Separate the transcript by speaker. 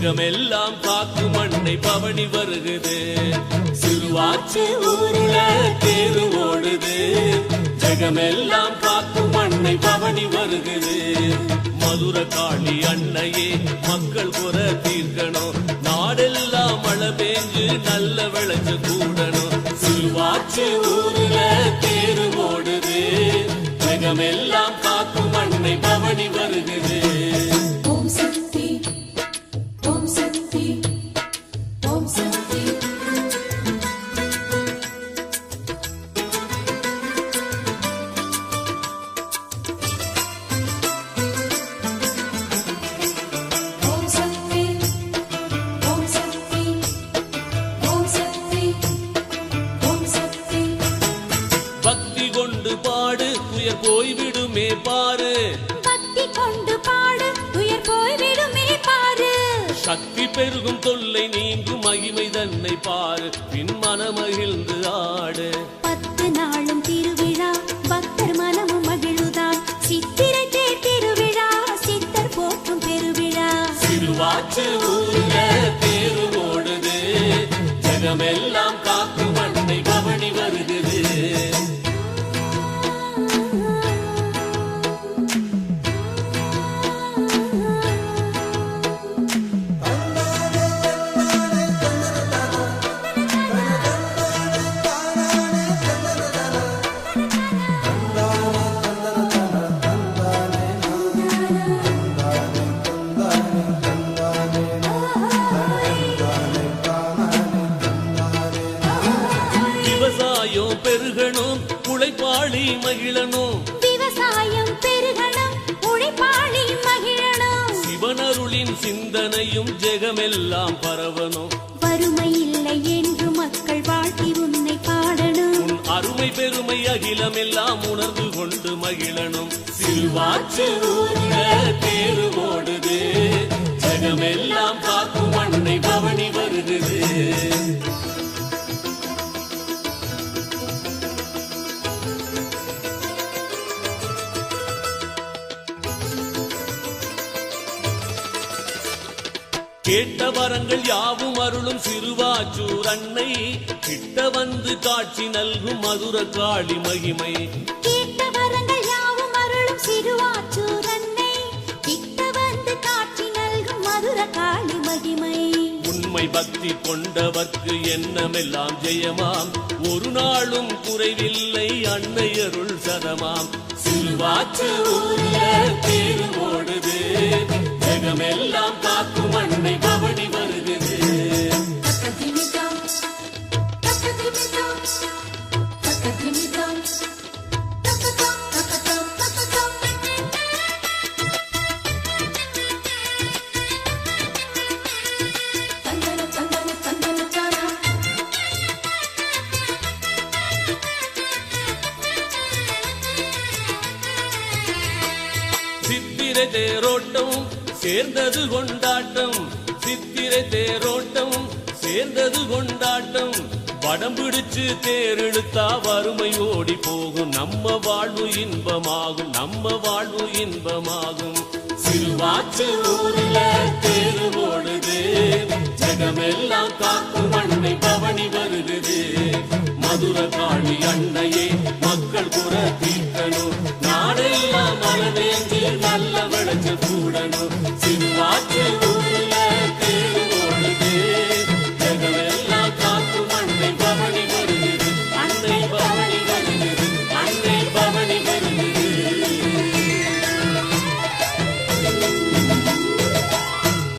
Speaker 1: ஜெகமெல்லாம் cock மண்ணை பவனி வருகுது. சிறுவாச்சு ஊருல தேரு ஓடுது. ஜெகமெல்லாம் காக்கு மண்ணை பவனி வருகுது. மதுர காளி அன்னையே மக்கள் குற தீர்க்கணும். நாடெல்லாம் மழை பேஞ்சு நல்ல விளைஞ்சு கூடணும். சிறுவாச்சு ஊருல தேரு ஓடுது. ஜெகமெல்லாம் காக்கு மண்ணை பவனி வருகுது. போய்விடுமே பாரு.
Speaker 2: பக்தி கொண்டு பாடு துயர் போய்விடுமே பாரு.
Speaker 1: சக்தி பெருகும் தொல்லை நீங்கும் மகிமை தன்னை பாரு. பின் மனமகிழ்ந்து ஆடு.
Speaker 2: பத்து நாளும் திருவிழா பக்தர் மனமும் மகிழுதான் சித்திரை தேர் திருவிழா சித்தர் போற்றும் பெருவிழா.
Speaker 1: சிறுவாச்சு ஊர்ல தேரு ஓடுது. ஜெகமெல்லாம் உழைப்பாளி மகிழணும்
Speaker 2: விவசாயம் பெருகணும் உழைப்பாளி மகிழணும்.
Speaker 1: சிவனருளின் சிந்தனையும் ஜெகமெல்லாம் பரவணும்.
Speaker 2: வறுமை இல்லை என்று மக்கள் வாழ்த்தி உன்னை பாடணும்.
Speaker 1: உன் அருமை பெருமை அகிலமெல்லாம் உணர்ந்து கொண்டு தேரு ஓடுது ஜெகமெல்லாம் காக்கும் மண்ணை பவனி வருகுது கேட்ட வரங்கள் யாவும் அருளும் சிறுவாச்சூர் அன்னை. கிட்ட வந்து காட்சி நல்கும் மதுர காளி மகிமை.
Speaker 2: கேட்ட வரங்கள் யாவும் அருளும் சிறுவாச்சூர் அன்னை. கிட்ட வந்து காட்சி நல்கும் மதுர காளி மகிமை.
Speaker 1: உண்மை பக்தி கொண்டவர்க்கு எண்ணமெல்லாம் ஜெயமாம். ஒரு நாளும் குறைவில்லை அன்னை அருள் சதமாம். சிறுவாச்சு ஊர்ல
Speaker 2: தந்தன தந்தன தானா
Speaker 1: சித்திரை தேரோட்டம் சேர்ந்தது கொண்டாட்டம். சித்திரை தேரோட்டம் சேர்ந்தது கொண்டாட்டம். படம் பிடிச்சு தேரெடுத்தா வறுமை ஓடி போகும். நம்ம வாழ்வு இன்பமாகும். நம்ம வாழ்வு இன்பமாகும். சிறுவாச்சு ஊர்ல தேரு ஓடுது ஜகமெல்லாம் காக்கும் மண்ணை பவனி வருகுது மதுர காளி அன்னையே மக்கள் குற தீர்க்கணும். நாடெல்லாம் மனதேஞ்சு நல்ல விளைச்சல் கூடணும். சிறுவாச்சு